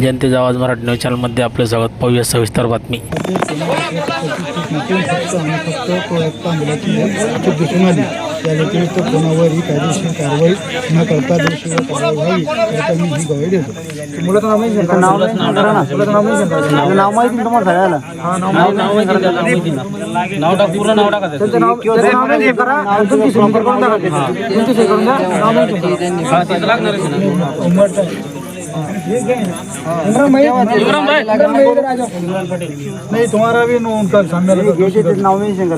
जनतेचा आवाज मराठी न्यूज चॅनलमध्ये आपलं स्वागत पाहूया सविस्तर बातमी व्यतिरिक्त कोणावर ही कायदेशीर कारवाई न करता कारवाई व्हावी याचा मी ही ग्वाही देतो नाव माहिती नाव माहिती तुम्हाला सगळ्याला नाव नाव नाव नाही तुम्हाला आणि तुमची सही करून नाव नहीं तुम्हारा भी उनका सामने नाव मेंशन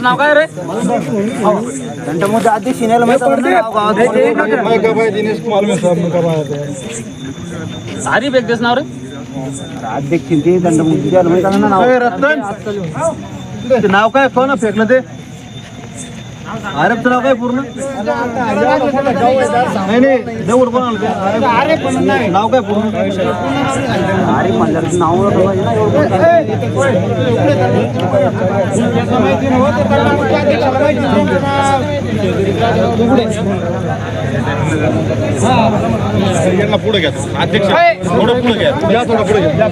नाव काय रे घंटामध्ये आधी सिनेला दिनेश कुमार में साहब था सारी बेग देस नाव रे अध्यक्ष ते दंडमुक्ती द्यायला माहिती आहे ना नाव रतन! ते नाव काय? कोण फेकलं ते. आरबचं नाव काय पूर्ण? नाही नाही जवळ कोण आलं ते नाव काय पूर्ण? अरे म्हणलं नाव पुढे घ्या अध्यक्ष थोडं पुढे घ्या. या थोडं पुढे घ्या.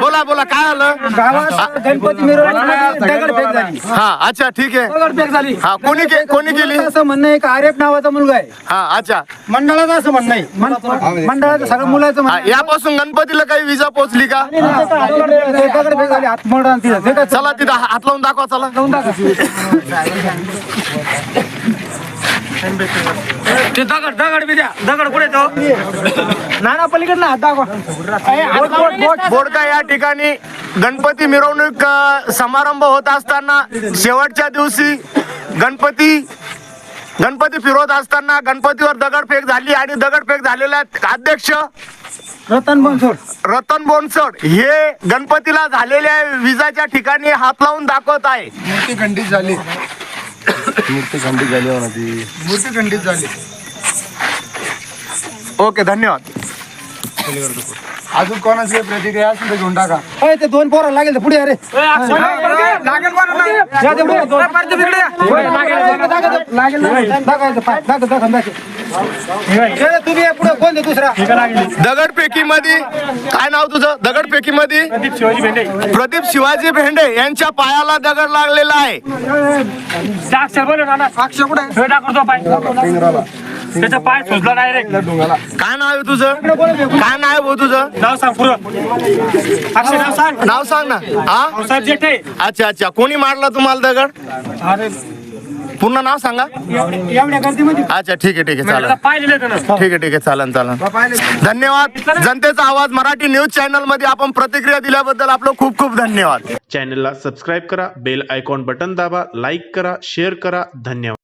बोला बोला काय आलं? गावात गणपती मिरवणूक दगडफेक झाली. हा अच्छा ठीक आहे. दगडफेक झाली. हा कोणी के- कोणी केली? असं म्हणणं आहे का? आरेफ नावाचा मुलगा आहे. हा अच्छा. मंडळाचं असं म्हणणं आहे. मन- मंडळाचं सगळं मुलाचं हा, म्हणणं आहे. यापासून गणपतीला काही विजा पोहोचली का? ते दगडफेक झाली आत्मोडा तिथं ते काय चला तिथं हात लावून दाखवा चला. जाऊन दाखवा. ते दगड दगड बी द्या. दगड कुठे तो? नाना पलीकडनं हात दाखवा. बोडका या ठिकाणी गणपती मिरवणूक समारंभ होत असताना शेवटच्या दिवशी गणपती गणपती फिरवत असताना गणपतीवर दगडफेक झाली आणि दगडफेक झालेल्या अध्यक्ष रतन बनसोड. रतन बोनसड. हे गणपतीला झालेल्या विजाच्या ठिकाणी हात लावून दाखवत आहे. मूर्ती खंडित झाली. मूर्ती खंडित झाली मूर्ती खंडित झाली. ओके धन्यवाद. अजून कोणाची प्रतिक्रिया असेल तर घेऊन टाका ते दोन पोरं लागेल पुढे अरे लागेल ते पुढे. पुढे लागेल. दाखव, लागेल ना. दाखवायचं पाय. दाखव, दाखव, दाखव. हे तुम्ही या पुढे कोण आहे दुसरा दगडफेकीमध्ये काय नाव तुझं दगडफेकीमध्ये प्रदीप शिवाजी भेंडे यांच्या पायाला दगड लागलेला आहे अक्षर बोल कुठे पाय त्याचा पाय सुजला डायरेक्ट काय नाव आहे तुझं काय नाव आहे भाऊ तुझं नाव सांग पुरं. अक्षर नाव सांग. नाव सांग ना. हा? साहेब जेठे. अच्छा अच्छा. कोणी मारला तुम्हाला दगड? पूर्ण नाव सांगा. एवढ्या गर्दीमध्ये. अच्छा ठीक आहे ठीक आहे. चालेल. पाहिलेलं त्यानं ठीक आहे ठीक आहे. चालन चालन धन्यवाद. जनतेचा आवाज मराठी न्यूज चॅनलमध्ये आपण प्रतिक्रिया दिल्याबद्दल आपलं खूप खूप धन्यवाद. चॅनलला सबस्क्राईब करा बेल आयकॉन बटन दाबा लाईक करा शेअर करा. धन्यवाद.